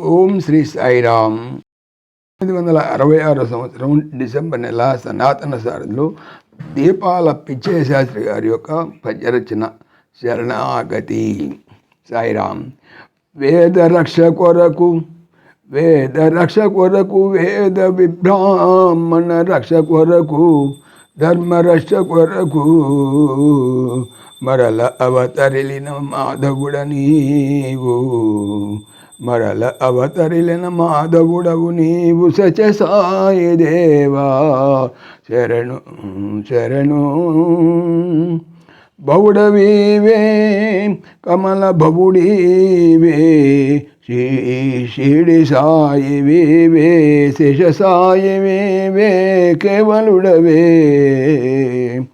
ఓం శ్రీ సాయిరామ్. తొమ్మిది వందల అరవై ఆరు సంవత్సరం డిసెంబర్ నెల సనాతన సారథిలో దీపాల పిచ్చయ్య శాస్త్రి గారి యొక్క పద్యరచన శరణాగతి. సాయిరామ్ వేద రక్ష కొరకు వేద రక్ష కొరకు వేద విబ్రాహ్మణ రక్ష కొరకు ధర్మ రక్ష కొరకు మరల అవతరిలిన మాధవుడ నీవు. మరల అవతరిలిన మాధవుడవు నీవు సచ సాయి దేవా. శరణు శరణు. బౌడవీవే కమల బబుడీవే శ్రీ షిడి సాయి వీవే శిష సాయి వీవే కేవలుడవే.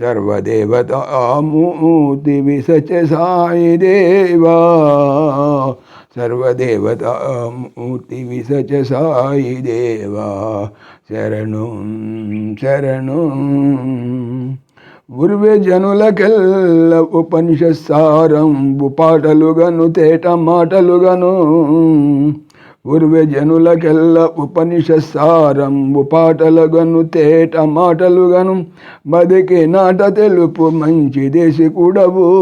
సర్వదేవతామూర్తి విసచ సాయి దేవా. సర్వదేవతామూర్తి విసచ సాయి దేవా శరణు శరణు. ఉర్వె జనులకెల్ల ఉపనిషత్సారంబు పాటలుగను తేట మాటలుగను. ఉర్వె జనులకెల్ల ఉపనిషత్సారంబు పాటలుగను తేట మాటలుగను. బతికి నాట తెలుపు మంచి దేశి కూడవు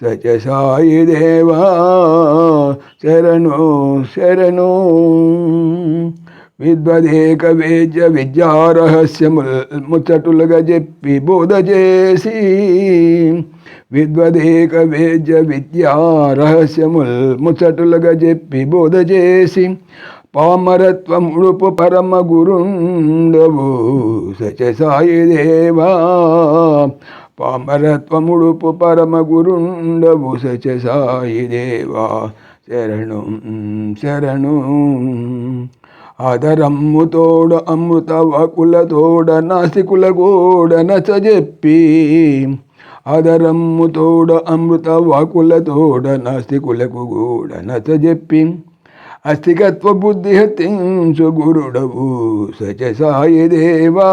సత్య సాయి దేవా శరణు శరణు. విద్వదేక వేద్య విద్యారహస్యముల్ ముచ్చటులుగా చెప్పి బోధ చేసి విద్వదేక వేద్య విద్యారహస్యముల్ ముచ్చటులుగా చెప్పి బోధ చేసి పామరత్వముడుపు పరమ గురుండవు సచ సాయి దేవా పామరత్వముడుపు పరమ గురుండవు సచ సాయి దేవా శరణు శరణు. ఆదరమ్ము తోడ అమృత వకుల తోడ నాసికుల గోడ నచ చెప్పి ఆదరమ్ము తోడ అమృత వాకుల తోడ నాస్తికులకు గూడ నచ చెప్పి అస్థికత్వ బుద్ధి హతించు గురుడవు సచ సాయి దేవా.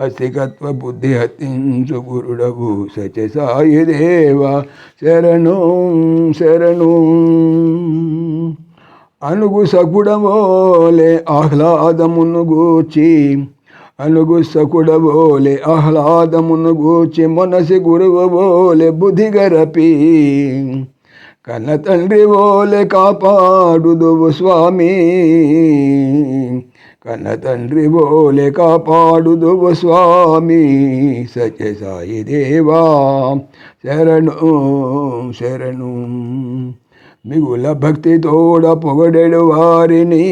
అస్థికత్వ బుద్ధి హతించు గురుడవు సచ సాయి దేవా. శరణు శరణు. అనుగు సకుడవోలే ఆహ్లాదమును గూచి అనుగు సకుడవోలే ఆహ్లాదమును గూచి మనసి గురువోలే బుద్ధి గరపి కన్న తండ్రి ఓలే కాపాడుదువు స్వామి కన్న తండ్రి ఓలే కాపాడుదువు స్వామి సత్య సాయి దేవా శరణు శరణు మిగుల భక్తి తోడ పొగడెడు వారిని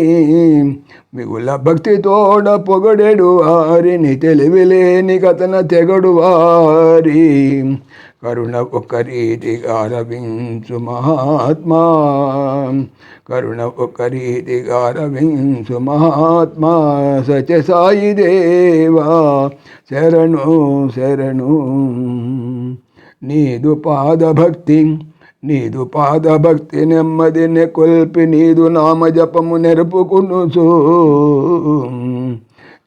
మిగుల భక్తి తోడ పొగడెడు వారిని తెలివిలేని కథన తెగడు వారి. కరుణ ఒక రీతిగా రవించు మహాత్మా కరుణ ఒక రీతిగా రవించు మహాత్మా సత్య సాయి దేవా శరణు శరణు. నీదు పాదభక్తి నీదు పాదభక్తి నెమ్మదిని కొల్పి నీదు నామజపము జపము నెరుపుకునుచు.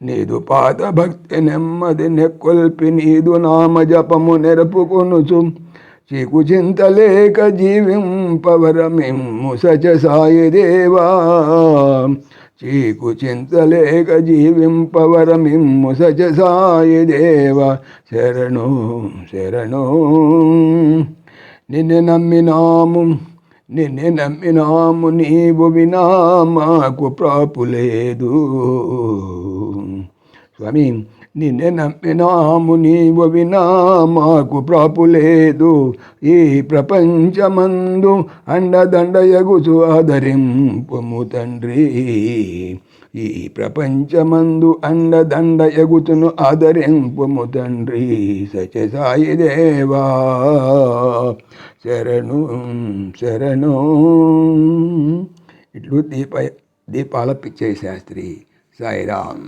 నీదు పాదభక్తి నెమ్మదిని కొల్పి నీదు నామజపము జపము చీకు చింతలేక జీవింపవరమిమ్ము సచ సాయి దేవా. చీకు చింతలేక జీవింపవరమిమ్ము సచ సాయి దేవ. శరణు శరణు. నిన్ను నమ్మినాము నిన్ను నమ్మినాము నీవు వినా మాకు ప్రాపు లేదు స్వామి నిన్నే నమ్మినాము నీవు వినా మాకు ప్రాపు లేదు ఈ ప్రపంచమందు అండదండయగుచు ఆదరింపుము తండ్రి. ఈ ప్రపంచమందు అండదండ ఎగుతును ఆదరింపుము తండ్రి. సచ సాయి దేవా శరణు శరణు. ఇట్లు దీప దీపాల పిచ్చయ్య శాస్త్రి సాయిరామ్.